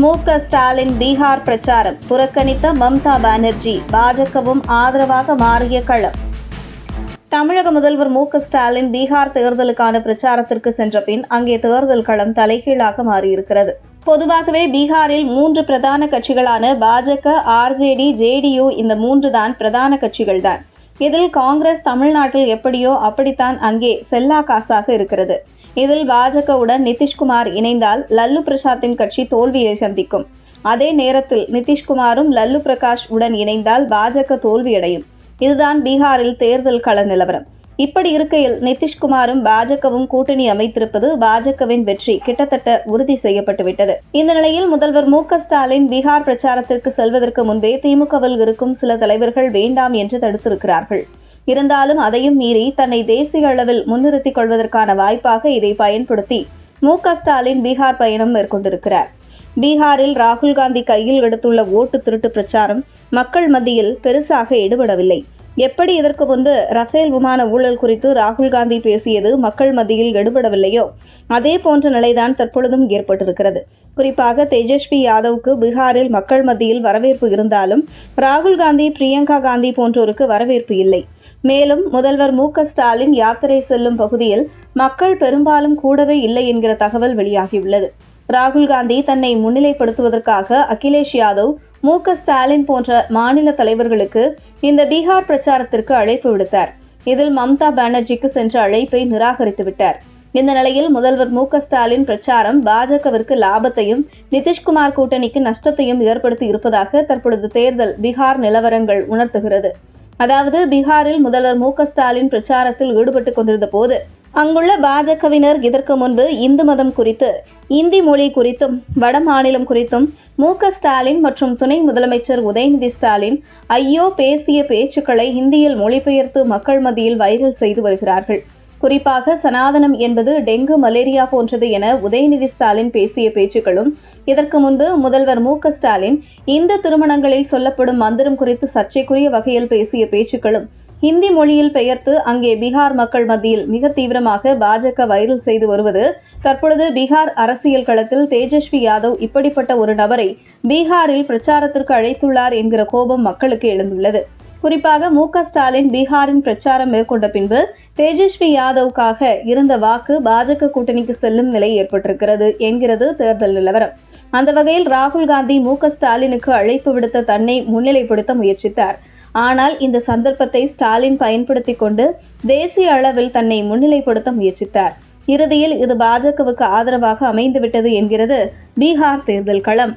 மு க ஸ்டாலின் பீகார் பிரச்சாரம். புறக்கணித்த மம்தா பானர்ஜி பாஜகவும் ஆதரவாக மாறிய களம். தமிழக முதல்வர் மு க ஸ்டாலின் பீகார் தேர்தலுக்கான பிரச்சாரத்திற்கு சென்ற பின் அங்கே தேர்தல் களம் தலைகீழாக மாறியிருக்கிறது. பொதுவாகவே பீகாரில் மூன்று பிரதான கட்சிகளான பாஜக ஆர்ஜேடி ஜேடியு இந்த மூன்று தான் பிரதான கட்சிகள் தான் இதில் காங்கிரஸ் தமிழ்நாட்டில் எப்படியோ அப்படித்தான் அங்கே செல்லா காசாக இருக்கிறது. இதில் பாஜகவுடன் நிதிஷ்குமார் இணைந்தால் லல்லு பிரசாத்தின் கட்சி தோல்வியை சந்திக்கும். அதே நேரத்தில் நிதிஷ்குமாரும் லல்லு பிரகாஷ் உடன் இணைந்தால் பாஜக தோல்வியடையும். இதுதான் பீகாரில் தேர்தல் கள நிலவரம். இப்படி இருக்கையில் நிதிஷ்குமாரும் பாஜகவும் கூட்டணி அமைத்திருப்பது பாஜகவின் வெற்றி கிட்டத்தட்ட உறுதி செய்யப்பட்டுவிட்டது இந்த நிலையில் முதல்வர் மு ஸ்டாலின் பீகார் பிரச்சாரத்திற்கு செல்வதற்கு முன்பே திமுகவில் இருக்கும் சில தலைவர்கள் வேண்டாம் என்று தடுத்திருக்கிறார்கள். இருந்தாலும் அதையும் மீறி தன்னை தேசிய அளவில் முன்னிறுத்திக் கொள்வதற்கான வாய்ப்பாக இதை பயன்படுத்தி மு ஸ்டாலின் பீகார் பயணம் மேற்கொண்டிருக்கிறார். பீகாரில் ராகுல் காந்தி கையில் எடுத்துள்ள ஓட்டு திருட்டு பிரச்சாரம் மக்கள் மத்தியில் பெருசாக ஈடுபடவில்லை. எப்படி இதற்கு முன்பு ரஃபேல் விமான ஊழல் குறித்து ராகுல் காந்தி பேசியது மக்கள் மத்தியில் எடுபடவில்லையோ? அதே போன்ற நிலைதான் தற்பொழுதும் ஏற்பட்டிருக்கிறது. குறிப்பாக தேஜஸ்வி யாதவுக்கு பீகாரில் மக்கள் மத்தியில் வரவேற்பு இருந்தாலும் ராகுல் காந்தி பிரியங்கா காந்தி போன்றோருக்கு வரவேற்பு இல்லை. மேலும் முதல்வர் மு ஸ்டாலின் யாத்திரை செல்லும் பகுதியில் மக்கள் பெரும்பாலும் கூடவே இல்லை என்கிற தகவல் வெளியாகியுள்ளது. ராகுல் காந்தி தன்னை முன்னிலைப்படுத்துவதற்காக அகிலேஷ் யாதவ் மு க ஸ்டாலின் போன்ற மாநில தலைவர்களுக்கு இந்த பீகார் பிரச்சாரத்திற்கு அழைப்பு விடுத்தார். இதில் மம்தா பானர்ஜிக்கு சென்ற அழைப்பை நிராகரித்து விட்டார். இந்த நிலையில் முதல்வர் மு க ஸ்டாலின் பிரச்சாரம் பாஜகவிற்கு லாபத்தையும் நிதிஷ்குமார் கூட்டணிக்கு நஷ்டத்தையும் ஏற்படுத்தி இருப்பதாக தற்பொழுது தேர்தல் பீகார் நிலவரங்கள் உணர்த்துகிறது. அதாவது பீகாரில் முதல்வர் மு க ஸ்டாலின் பிரச்சாரத்தில் ஈடுபட்டுக் கொண்டிருந்த போது அங்குள்ள பாஜகவினர் இதற்கு முன்பு இந்து மதம் குறித்து இந்தி மொழி குறித்தும் வட மாநிலம் குறித்தும் மு ஸ்டாலின் மற்றும் துணை முதலமைச்சர் உதயநிதி ஸ்டாலின் ஐயோ பேசிய பேச்சுக்களை இந்தியில் மொழிபெயர்த்து மக்கள் மத்தியில் வைரல் செய்து வருகிறார்கள். குறிப்பாக சனாதனம் என்பது டெங்கு மலேரியா போன்றது என உதயநிதி ஸ்டாலின் பேசிய பேச்சுக்களும் இதற்கு முன்பு முதல்வர் மு ஸ்டாலின் இந்த திருமணங்களில் சொல்லப்படும் மந்திரம் குறித்து சர்ச்சைக்குரிய வகையில் பேசிய பேச்சுக்களும் ஹிந்தி மொழியில் பெயர்த்து அங்கே பீகார் மக்கள் மத்தியில் மிக தீவிரமாக பாஜக வைரல் செய்து வருவது தற்பொழுது பீகார் அரசியல் களத்தில் தேஜஸ்வி யாதவ் இப்படிப்பட்ட ஒரு நபரை பீகாரில் பிரச்சாரத்திற்கு அழைத்துள்ளார் என்கிற கோபம் மக்களுக்கு எழுந்துள்ளது. குறிப்பாக மு ஸ்டாலின் பீகாரின் பிரச்சாரம் மேற்கொண்ட பின்பு தேஜஸ்வி யாதவுக்காக இருந்த வாக்கு பாஜக கூட்டணிக்கு செல்லும் நிலை ஏற்பட்டிருக்கிறது என்கிறது தேர்தல் நிலவரம். அந்த வகையில் ராகுல் காந்தி மு ஸ்டாலினுக்கு அழைப்பு விடுத்த தன்னை முன்னிலைப்படுத்த முயற்சித்தார். ஆனால் இந்த சந்தர்ப்பத்தை ஸ்டாலின் பயன்படுத்தி கொண்டு தேசிய அளவில் தன்னை முன்னிலைப்படுத்த முயற்சித்தார். இறுதியில் இது பாஜகவுக்கு ஆதரவாக அமைந்துவிட்டது என்கிறது பீகார் தேர்தல் களம்.